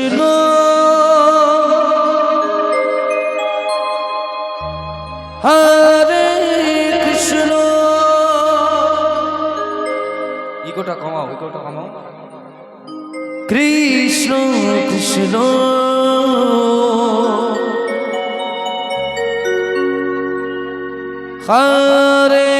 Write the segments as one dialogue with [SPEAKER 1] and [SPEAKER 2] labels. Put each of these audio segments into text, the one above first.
[SPEAKER 1] কৃষ্ণ হরে কৃষ্ণ। ইকোটা কমাও ইকোটা কমাও। কৃষ্ণ কৃষ্ণ। হরে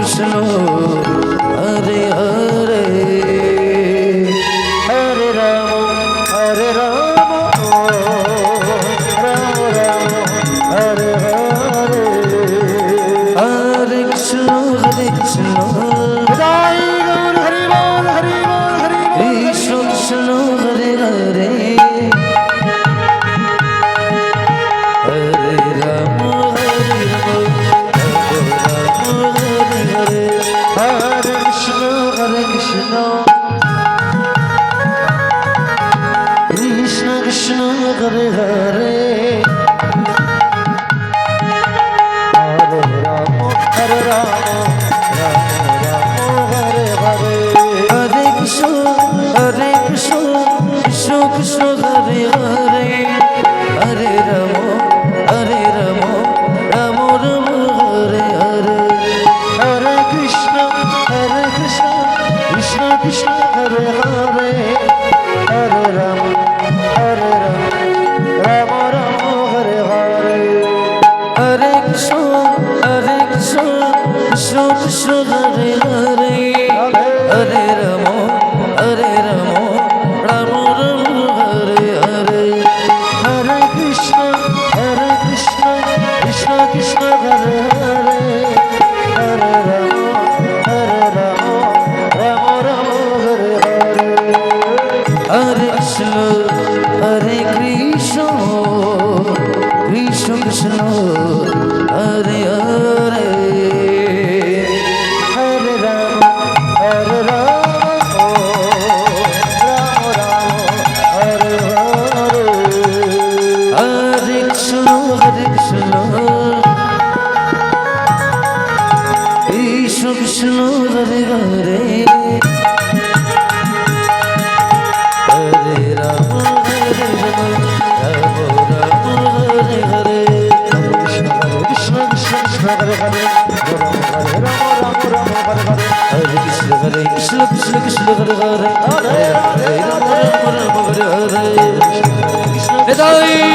[SPEAKER 1] কৃষ্ণ હરે રામ હરે Ram Krishna Krishna Krishna. Krishna Krishna Krishna Hare Hare Hare Hare Rama Rama Rama Hare Hare Hare